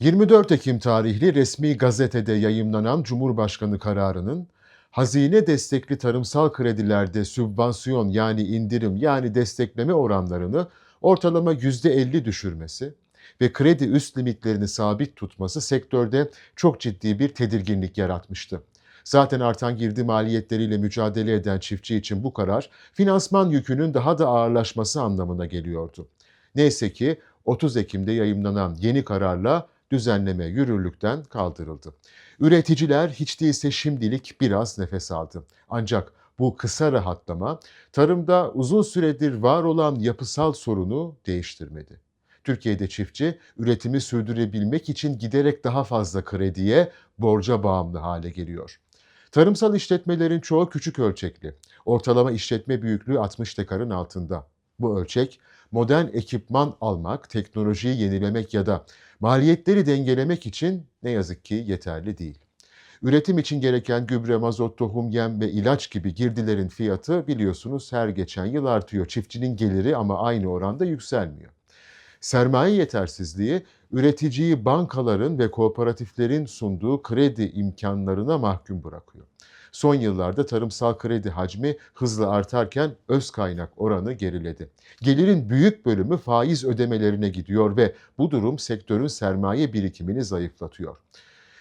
24 Ekim tarihli resmi gazetede yayımlanan Cumhurbaşkanı kararının hazine destekli tarımsal kredilerde sübvansiyon yani indirim yani destekleme oranlarını ortalama %50 düşürmesi ve kredi üst limitlerini sabit tutması sektörde çok ciddi bir tedirginlik yaratmıştı. Zaten artan girdi maliyetleriyle mücadele eden çiftçi için bu karar finansman yükünün daha da ağırlaşması anlamına geliyordu. Neyse ki 30 Ekim'de yayımlanan yeni kararla düzenleme yürürlükten kaldırıldı. Üreticiler hiç değilse şimdilik biraz nefes aldı. Ancak bu kısa rahatlama tarımda uzun süredir var olan yapısal sorunu değiştirmedi. Türkiye'de çiftçi üretimi sürdürebilmek için giderek daha fazla krediye, borca bağımlı hale geliyor. Tarımsal işletmelerin çoğu küçük ölçekli. Ortalama işletme büyüklüğü 60 dekarın altında. Bu ölçek modern ekipman almak, teknolojiyi yenilemek ya da maliyetleri dengelemek için ne yazık ki yeterli değil. Üretim için gereken gübre, mazot, tohum, yem ve ilaç gibi girdilerin fiyatı biliyorsunuz her geçen yıl artıyor. Çiftçinin geliri ama aynı oranda yükselmiyor. Sermaye yetersizliği üreticiyi bankaların ve kooperatiflerin sunduğu kredi imkanlarına mahkum bırakıyor. Son yıllarda tarımsal kredi hacmi hızla artarken öz kaynak oranı geriledi. Gelirin büyük bölümü faiz ödemelerine gidiyor ve bu durum sektörün sermaye birikimini zayıflatıyor.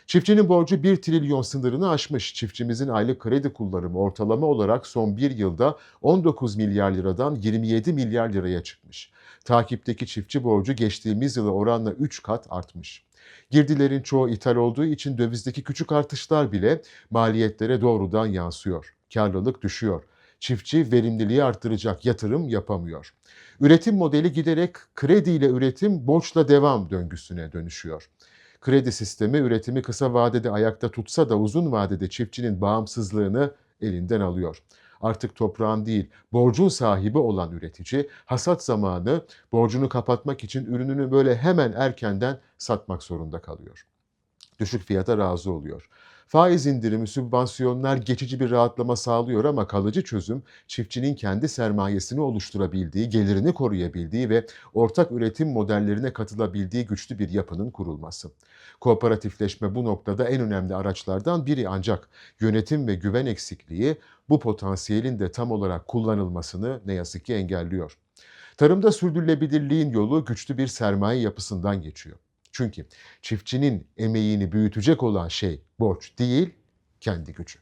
Çiftçinin borcu 1 trilyon sınırını aşmış. Çiftçimizin aylık kredi kullanımı ortalama olarak son bir yılda 19 milyar liradan 27 milyar liraya çıkmış. Takipteki çiftçi borcu geçtiğimiz yıla oranla 3 kat artmış. Girdilerin çoğu ithal olduğu için dövizdeki küçük artışlar bile maliyetlere doğrudan yansıyor. Karlılık düşüyor. Çiftçi verimliliği arttıracak yatırım yapamıyor. Üretim modeli giderek krediyle üretim, borçla devam döngüsüne dönüşüyor. Kredi sistemi üretimi kısa vadede ayakta tutsa da uzun vadede çiftçinin bağımsızlığını elinden alıyor. Artık toprağın değil, borcun sahibi olan üretici hasat zamanı borcunu kapatmak için ürününü böyle hemen erkenden satmak zorunda kalıyor. Düşük fiyata razı oluyor. Faiz indirimi, sübvansiyonlar geçici bir rahatlama sağlıyor ama kalıcı çözüm çiftçinin kendi sermayesini oluşturabildiği, gelirini koruyabildiği ve ortak üretim modellerine katılabildiği güçlü bir yapının kurulması. Kooperatifleşme bu noktada en önemli araçlardan biri ancak yönetim ve güven eksikliği bu potansiyelin de tam olarak kullanılmasını ne yazık ki engelliyor. Tarımda sürdürülebilirliğin yolu güçlü bir sermaye yapısından geçiyor. Çünkü çiftçinin emeğini büyütecek olan şey borç değil, kendi gücü.